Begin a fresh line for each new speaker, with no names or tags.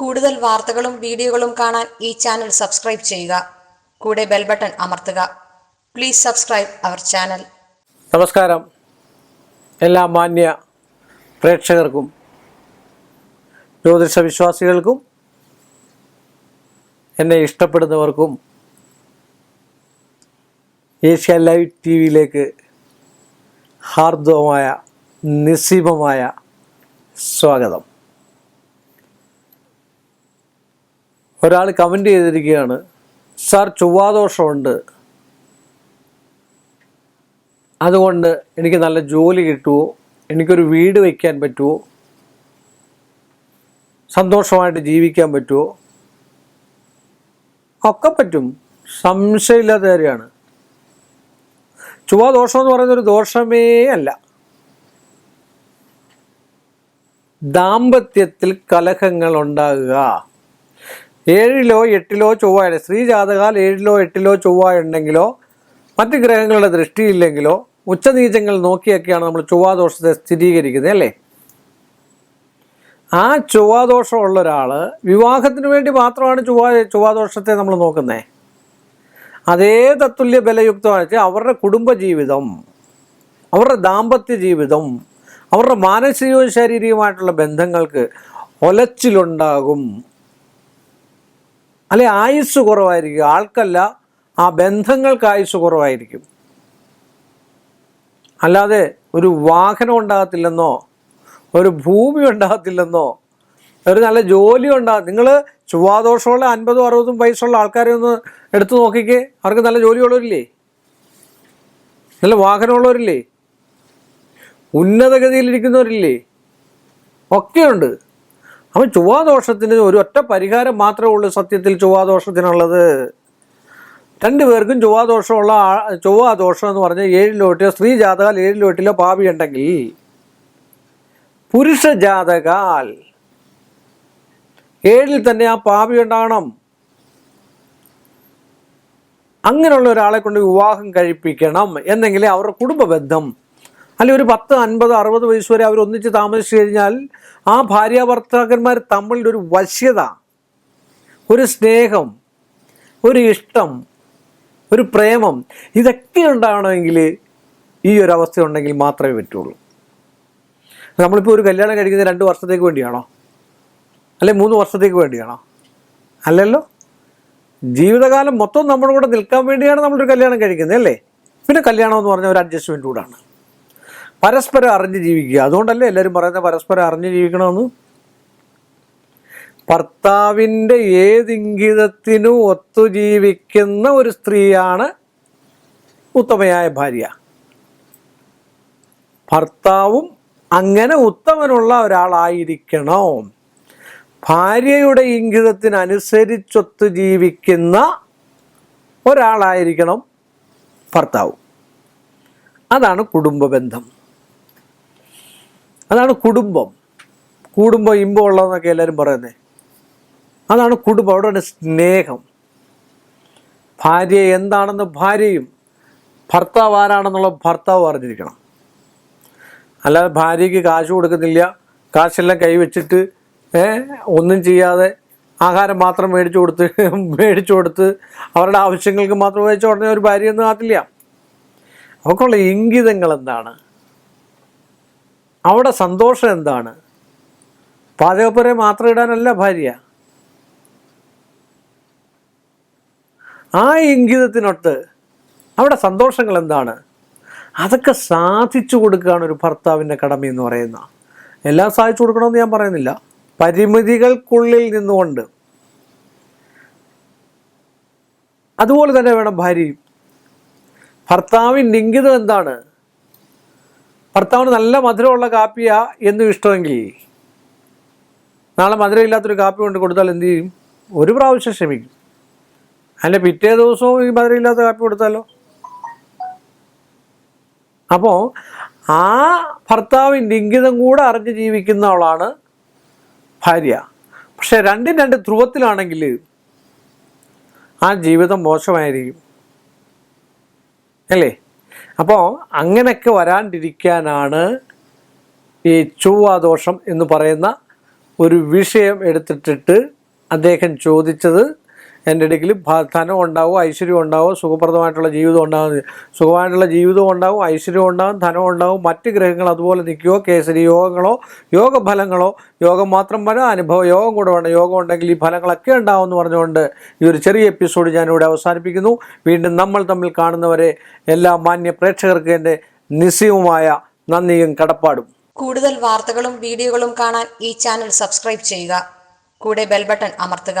കൂടുതൽ വാർത്തകളും വീഡിയോകളും കാണാൻ ഈ ചാനൽ സബ്സ്ക്രൈബ് ചെയ്യുക. കൂടെ ബെൽ ബട്ടൺ അമർത്തുക. പ്ലീസ് സബ്സ്ക്രൈബ് അവർ ചാനൽ
നമസ്കാരം. എല്ലാ മാന്യ പ്രേക്ഷകർക്കും ജ്യോതിഷ വിശ്വാസികൾക്കും എന്നെ ഇഷ്ടപ്പെടുന്നവർക്കും ഏഷ്യ ലൈവ് ടി വിയിലേക്ക് ഹാർദവമായ നിസ്സീമമായ സ്വാഗതം. ഒരാൾ കമന്റ് ചെയ്തിരിക്കുകയാണ് സാർ ചൊവ്വാദോഷമുണ്ട്. അതുകൊണ്ട് എനിക്ക് നല്ല ജോലി കിട്ടുമോ എനിക്കൊരു വീട് വയ്ക്കാൻ പറ്റുമോ സന്തോഷമായിട്ട് ജീവിക്കാൻ പറ്റുമോ ഒക്കെ പറ്റും. സംശയമില്ലാത്ത കാര്യമാണ്. ചുവ ദോഷം എന്ന് പറയുന്നൊരു ദോഷമേ അല്ല. ദാമ്പത്യത്തിൽ കലഹങ്ങൾ ഉണ്ടാകുക ഏഴിലോ എട്ടിലോ ചൊവ്വ സ്ത്രീ ജാതകാൽ ഏഴിലോ എട്ടിലോ ചൊവ്വ ഉണ്ടെങ്കിലോ മറ്റ് ഗ്രഹങ്ങളുടെ ദൃഷ്ടിയില്ലെങ്കിലോ ഉച്ചനീചങ്ങൾ നോക്കിയൊക്കെയാണ് നമ്മൾ ചൊവ്വാദോഷത്തെ സ്ഥിരീകരിക്കുന്നത് അല്ലേ? ആ ചൊവ്വാദോഷമുള്ള ഒരാൾ വിവാഹത്തിന് വേണ്ടി മാത്രമാണ് ചൊവ്വാ ചൊവ്വാദോഷത്തെ നമ്മൾ നോക്കുന്നത് അതേ തത്തുല്യ ബലയുക്തമാണ് വെച്ചാൽ അവരുടെ കുടുംബജീവിതം അവരുടെ ദാമ്പത്യ ജീവിതം അവരുടെ മാനസികവും ശാരീരികവുമായിട്ടുള്ള ബന്ധങ്ങൾക്ക് ഒലച്ചിലുണ്ടാകും. അല്ലെ ആയുസ് കുറവായിരിക്കും. ആൾക്കല്ല ആ ബന്ധങ്ങൾക്ക് ആയുസ് കുറവായിരിക്കും. അല്ലാതെ ഒരു വാഹനം ഉണ്ടാകത്തില്ലെന്നോ ഒരു ഭൂമി ഉണ്ടാകത്തില്ലെന്നോ ഒരു നല്ല ജോലി ഉണ്ടാകും നിങ്ങൾ ചൊവ്വാദോഷമുള്ള അൻപതും അറുപതും വയസ്സുള്ള ആൾക്കാരെ ഒന്ന് എടുത്തു നോക്കിക്കേ. അവർക്ക് നല്ല ജോലിയുള്ളവരില്ലേ? നല്ല വാഹനമുള്ളവരില്ലേ? ഉന്നതഗതിയിലിരിക്കുന്നവരില്ലേ? ഒക്കെയുണ്ട്. അപ്പം ചൊവ്വാദോഷത്തിന് ഒരു ഒറ്റ പരിഹാരം മാത്രമേ ഉള്ളൂ സത്യത്തിൽ ചൊവ്വാദോഷത്തിനുള്ളത്. രണ്ടു പേർക്കും ചൊവ്വാദോഷമുള്ള ആ- ചൊവ്വാദോഷം എന്ന് പറഞ്ഞാൽ ഏഴിലോട്ടിലോ സ്ത്രീ ജാതകാൽ ഏഴിലോട്ടിലോ പാപി ഉണ്ടെങ്കിൽ പുരുഷ ജാതകാൽ ഏഴിൽ തന്നെ ആ പാപി ഉണ്ടാകണം. അങ്ങനെയുള്ള ഒരാളെ കൊണ്ട് വിവാഹം കഴിപ്പിക്കണം എന്നെങ്കിലേ അവരുടെ കുടുംബ ബന്ധം അല്ലെ ഒരു പത്ത് അൻപത് അറുപത് വയസ്സ് വരെ അവർ ഒന്നിച്ച് താമസിച്ചു കഴിഞ്ഞാൽ ആ ഭാര്യ ഭർത്താക്കന്മാർ തമ്മിൽ ഒരു വശ്യത ഒരു സ്നേഹം ഒരു ഇഷ്ടം ഒരു പ്രേമം ഇതൊക്കെ ഉണ്ടാകണമെങ്കിൽ ഈ ഒരു അവസ്ഥ ഉണ്ടെങ്കിൽ മാത്രമേ പറ്റുള്ളൂ. നമ്മളിപ്പോൾ ഒരു കല്യാണം കഴിക്കുന്നത് രണ്ട് വർഷത്തേക്ക് വേണ്ടിയാണോ? അല്ലെ മൂന്ന് വർഷത്തേക്ക് വേണ്ടിയാണോ? അല്ലല്ലോ. ജീവിതകാലം മൊത്തം നമ്മുടെ കൂടെ നിൽക്കാൻ വേണ്ടിയാണ് നമ്മളൊരു കല്യാണം കഴിക്കുന്നത് അല്ലേ? പിന്നെ കല്യാണം എന്ന് പറഞ്ഞാൽ ഒരു അഡ്ജസ്റ്റ്മെന്റ് കൂടാണ്. പരസ്പരം അറിഞ്ഞ് ജീവിക്കുക. അതുകൊണ്ടല്ലേ എല്ലാവരും പറയുന്നത് പരസ്പരം അറിഞ്ഞ് ജീവിക്കണമെന്ന്? ഭർത്താവിന്റെ ഏതിങ്കിതത്തിനും ഒത്തു ജീവിക്കുന്ന ഒരു സ്ത്രീയാണ് ഉത്തമയായ ഭാര്യ. ഭർത്താവും അങ്ങനെ ഉത്തമനുള്ള ഒരാളായിരിക്കണം. ഭാര്യയുടെ ഇംഗിതത്തിനനുസരിച്ചൊത്ത് ജീവിക്കുന്ന ഒരാളായിരിക്കണം ഭർത്താവ്. അതാണ് കുടുംബ ബന്ധം അതാണ് കുടുംബം. കൂടുമ്പോൾ ഇമ്പം ഉള്ളതെന്നൊക്കെ എല്ലാവരും പറയുന്നത് അതാണ് കുടുംബം അവിടെയാണ് സ്നേഹം. ഭാര്യ എന്താണെന്ന് ഭാര്യയും ഭർത്താവ് ആരാണെന്നുള്ള ഭർത്താവ് അറിഞ്ഞിരിക്കണം. അല്ലാതെ ഭാര്യയ്ക്ക് കാശ് കൊടുക്കുന്നില്ല കാശെല്ലാം കൈവച്ചിട്ട് ഒന്നും ചെയ്യാതെ ആഹാരം മാത്രം മേടിച്ചു കൊടുത്ത് മേടിച്ചു കൊടുത്ത് അവരുടെ ആവശ്യങ്ങൾക്ക് മാത്രം ഉപയോഗിച്ച ഉടനെ ഒരു ഭാര്യയൊന്നും ആത്തില്ല അവൾക്കുള്ള ഇംഗിതങ്ങൾ എന്താണ്? അവിടെ സന്തോഷം എന്താണ്? പാചകപ്പുര മാത്രം ഇടാനല്ല ഭാര്യ. ആ ഇംഗിതത്തിനൊട്ട് അവിടെ സന്തോഷങ്ങൾ എന്താണ്? അതൊക്കെ സാധിച്ചു കൊടുക്കുകയാണ് ഒരു ഭർത്താവിന്റെ കടമ എന്ന് പറയുന്ന. എല്ലാം സാധിച്ചു കൊടുക്കണമെന്ന് ഞാൻ പറയുന്നില്ല. പരിമിതികൾക്കുള്ളിൽ നിന്നുകൊണ്ട്. അതുപോലെ തന്നെ വേണം ഭാര്യയും. ഭർത്താവിന്റെ ഇംഗിതം എന്താണ്? ഭർത്താവിന് നല്ല മധുരമുള്ള കാപ്പിയാ എന്നും ഇഷ്ടമെങ്കിൽ. നാളെ മധുരമില്ലാത്തൊരു കാപ്പി കൊണ്ട് കൊടുത്താൽ എന്ത് ചെയ്യും? ഒരു പ്രാവശ്യം ക്ഷമിക്കും. അല്ല പിറ്റേ ദിവസവും ഈ മധുരമില്ലാത്ത കാപ്പി കൊടുത്താലോ? അപ്പോൾ ആ ഭർത്താവിന്റെ ഇംഗിതം കൂടെ അറിഞ്ഞ് ജീവിക്കുന്ന ആളാണ് ഭാര്യ. പക്ഷെ രണ്ടും രണ്ട് ധ്രുവത്തിലാണെങ്കിൽ ആ ജീവിതം മോശമായിരിക്കും. അല്ലേ? അപ്പോൾ അങ്ങനെയൊക്കെ വരാണ്ടിരിക്കാനാണ് ഈ ചൊവ്വാദോഷം എന്ന് പറയുന്ന ഒരു വിഷയം എടുത്തിട്ടിട്ട് അദ്ദേഹം ചോദിച്ചത് എന്റെ ഇടയ്ക്കിൽ ധനം ഉണ്ടാവും ഐശ്വര്യം ഉണ്ടാവും സുഖപ്രദമായിട്ടുള്ള ജീവിതം ഉണ്ടാകും സുഖമായിട്ടുള്ള ജീവിതം ഉണ്ടാവും ഐശ്വര്യം ഉണ്ടാകും ധനം ഉണ്ടാവും. മറ്റ് ഗ്രഹങ്ങൾ അതുപോലെ നിൽക്കുകയോ കേസരി യോഗങ്ങളോ യോഗഫലങ്ങളോ? യോഗം മാത്രം വരാം അനുഭവ യോഗം കൂടെ വേണം. യോഗം ഉണ്ടെങ്കിൽ ഈ ഫലങ്ങളൊക്കെ ഉണ്ടാവും എന്ന് പറഞ്ഞുകൊണ്ട് ഈ ഒരു ചെറിയ എപ്പിസോഡ് ഞാനിവിടെ അവസാനിപ്പിക്കുന്നു. വീണ്ടും നമ്മൾ തമ്മിൽ കാണുന്നവരെ എല്ലാ മാന്യ പ്രേക്ഷകർക്ക് എന്റെ നിസ്സീവുമായ നന്ദിയും കടപ്പാടും.
കൂടുതൽ വാർത്തകളും വീഡിയോകളും കാണാൻ ഈ ചാനൽ സബ്സ്ക്രൈബ് ചെയ്യുക. കൂടെ ബെൽബട്ടൺ അമർത്തുക.